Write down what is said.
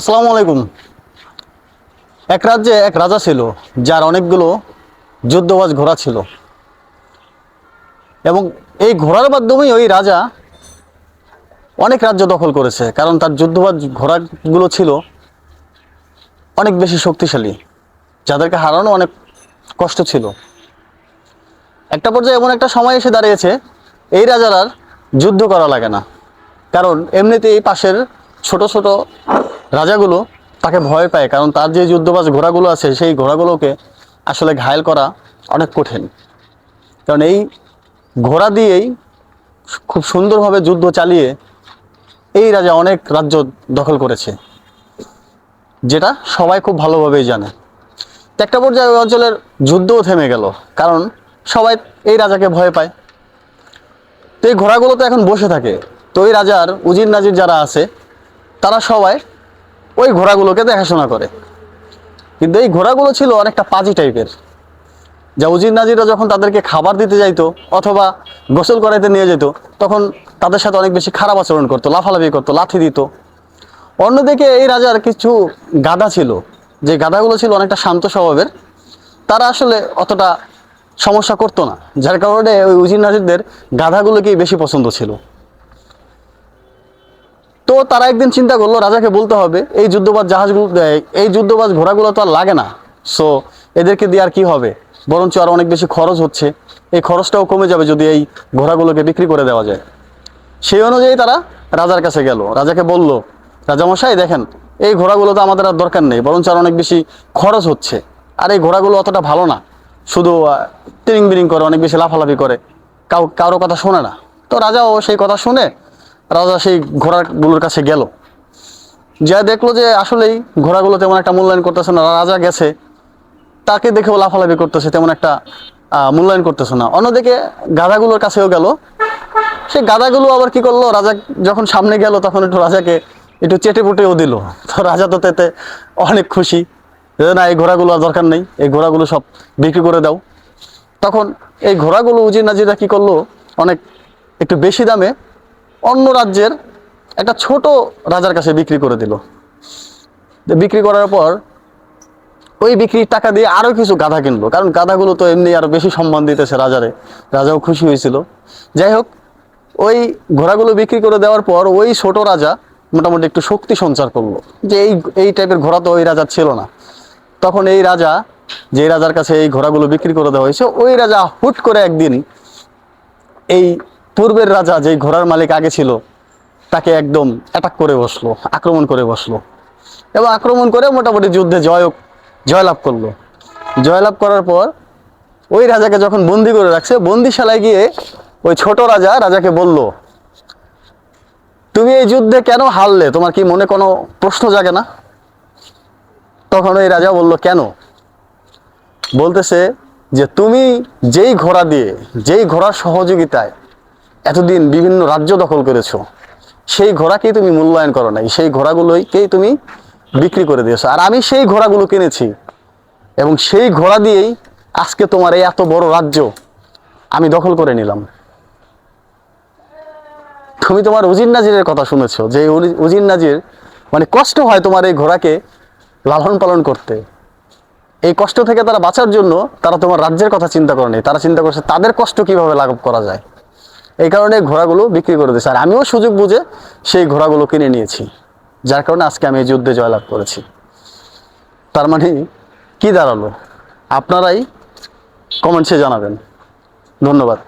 আসসালামু আলাইকুম। এক রাজ্যে এক রাজা ছিল, যার অনেকগুলো যুদ্ধবাজ ঘোড়া ছিল। এবং এই ঘোড়ার মাধ্যমেই ওই রাজা অনেক রাজ্য দখল করেছে, কারণ তার যুদ্ধবাজ ঘোড়াগুলো ছিল অনেক বেশি শক্তিশালী, যাদেরকে হারানো অনেক কষ্ট ছিল। একটা পর্যায়ে এমন একটা সময় এসে দাঁড়িয়েছে, এই রাজার আর যুদ্ধ করা লাগে না। কারণ এমনিতেই পাশের ছোট ছোট রাজাগুলো তাকে ভয় পায়, কারণ তার যে যুদ্ধবাজ ঘোড়াগুলো আছে, সেই ঘোড়াগুলোকে আসলে ঘায়েল করা অনেক কঠিন। কারণ এই ঘোড়া দিয়েই খুব সুন্দরভাবে যুদ্ধ চালিয়ে এই রাজা অনেক রাজ্য দখল করেছে, যেটা সবাই খুব ভালোভাবেই জানে। একটা পর্যায়ে অঞ্চলের যুদ্ধও থেমে গেল, কারণ সবাই এই রাজাকে ভয় পায়। তো এই ঘোড়াগুলো তো এখন বসে থাকে। তো এই রাজার উজির নাজির যারা আছে তারা সবাই ওই ঘোড়াগুলোকে দেখাশোনা করে। কিন্তু এই ঘোড়াগুলো ছিল অনেকটা পাজি টাইপের। যা উজির নাজিরা যখন তাদেরকে খাবার দিতে যাইতো অথবা গোসল করাইতে নিয়ে যেত, তখন তাদের সাথে অনেক বেশি খারাপ আচরণ করতো, লাফালাফি করতো, লাথি দিত। অন্যদিকে এই রাজার কিছু গাধা ছিল। যে গাধাগুলো ছিল অনেকটা শান্ত স্বভাবের, তারা আসলে অতটা সমস্যা করতো না। যার কারণে ওই উজির নাজিরদের গাধাগুলোকেই বেশি পছন্দ ছিল। তো তারা একদিন চিন্তা করল, রাজাকে বলতে হবে, এই যুদ্ধবাজ জাহাজগুলো এই যুদ্ধবাজ ঘোড়াগুলো তো আর লাগে না। সো এদেরকে দিয়ে আর কি হবে? বরঞ্চ আর অনেক বেশি খরচ হচ্ছে। এই খরচটাও কমে যাবে যদি এই ঘোড়াগুলোকে বিক্রি করে দেওয়া যায়। সেই অনুযায়ী তারা রাজার কাছে গেল। রাজাকে বলল, রাজামশাই, দেখেন, এই ঘোড়াগুলো তো আমাদের আর দরকার নেই, বরঞ্চ আর অনেক বেশি খরচ হচ্ছে। আর এই ঘোড়াগুলো অতটা ভালো না। শুধু টিরিং বিরিং করে, অনেক বেশি লাফালাফি করে। কাউ, কারও কথা শোনে না। তো রাজাও সেই কথা শুনে রাজা সেই ঘোড়াগুলোর কাছে গেল। যা দেখল যে আসলেই ঘোড়াগুলো তেমন একটা মূল্যায়ন করতেছে না, রাজা গেছে। তাকে দেখেও লাফালাফি করতেছে, তেমন একটা মূল্যায়ন করতেছে না। অন্যদিকে গাধাগুলোর কাছেও গেল। সে গাধাগুলো আবার কি করল, রাজা যখন সামনে গেল, তখন একটু রাজাকে একটু চেটে পুটেও দিল। তো রাজা তো তেতে অনেক খুশি। না, এই ঘোড়াগুলো আর দরকার নেই, এই ঘোড়াগুলো সব বিক্রি করে দাও। তখন এই ঘোড়াগুলো উজির নাজিরা কি করল, অনেক একটু বেশি দামে অন্য রাজ্যের একটা ছোট রাজার কাছে বিক্রি করে দিল। বিক্রি করার পর ওই বিক্রির টাকা দিয়ে আরও কিছু গাধা কিনলো। কারণ গাধাগুলো তো এমনি আরও বেশি সম্মান দিতেছে রাজারে। রাজাও খুশি হয়েছিল। যাই হোক, ওই ঘোড়াগুলো বিক্রি করে দেওয়ার পর ওই ছোট রাজা মোটামুটি একটু শক্তি সঞ্চার করল। যে এই এই টাইপের ঘোড়া তো ওই রাজার ছিল না। তখন এই রাজা, যে রাজার কাছে এই ঘোড়াগুলো বিক্রি করে দেওয়া হয়েছে, ওই রাজা হুট করে একদিন এই পূর্বের রাজা যেই ঘোড়ার মালিক আগে ছিল, তাকে একদম অ্যাটাক করে বসল, আক্রমণ করে বসল। এবং আক্রমণ করে মোটামুটি যুদ্ধে জয় জয়লাভ করল। জয়লাভ করার পর ওই রাজাকে যখন বন্দি করে রাখছে, বন্দিশালায় গিয়ে ওই ছোট রাজা রাজাকে বলল, তুমি এই যুদ্ধে কেন হারলে? তোমার কি মনে কোনো প্রশ্ন জাগে না? তখন ওই রাজা বলল, কেন? বলতেছে যে, তুমি যেই ঘোড়া দিয়ে, যেই ঘোড়ার সহযোগিতায় এতদিন বিভিন্ন রাজ্য দখল করেছ, সেই ঘোড়াকেই তুমি মূল্যায়ন করো নাই, সেই ঘোড়াগুলোকেই তুমি বিক্রি করে দিয়েছ। আর আমি সেই ঘোড়াগুলো কিনেছি এবং সেই ঘোড়া দিয়েই আজকে তোমার এই এত বড় রাজ্য আমি দখল করে নিলাম। তুমি তোমার উজির নাজিরের কথা শুনেছো, যে উজির নাজির মানে কষ্ট হয় তোমার এই ঘোড়াকে লালন পালন করতে। এই কষ্ট থেকে তারা বাঁচার জন্য তারা তোমার রাজ্যের কথা চিন্তা করেনি তারা চিন্তা করছে তাদের কষ্ট কীভাবে লাঘব করা যায়। এই কারণে ঘোড়াগুলো বিক্রি করে দিয়েছে। আর আমিও সুযোগ বুঝে সেই ঘোড়াগুলো কিনে নিয়েছি। যার কারণে আজকে আমি এই যুদ্ধে জয়লাভ করেছি। তার মানে কি দাঁড়াল? আপনারাই কমেন্টসে জানাবেন। ধন্যবাদ।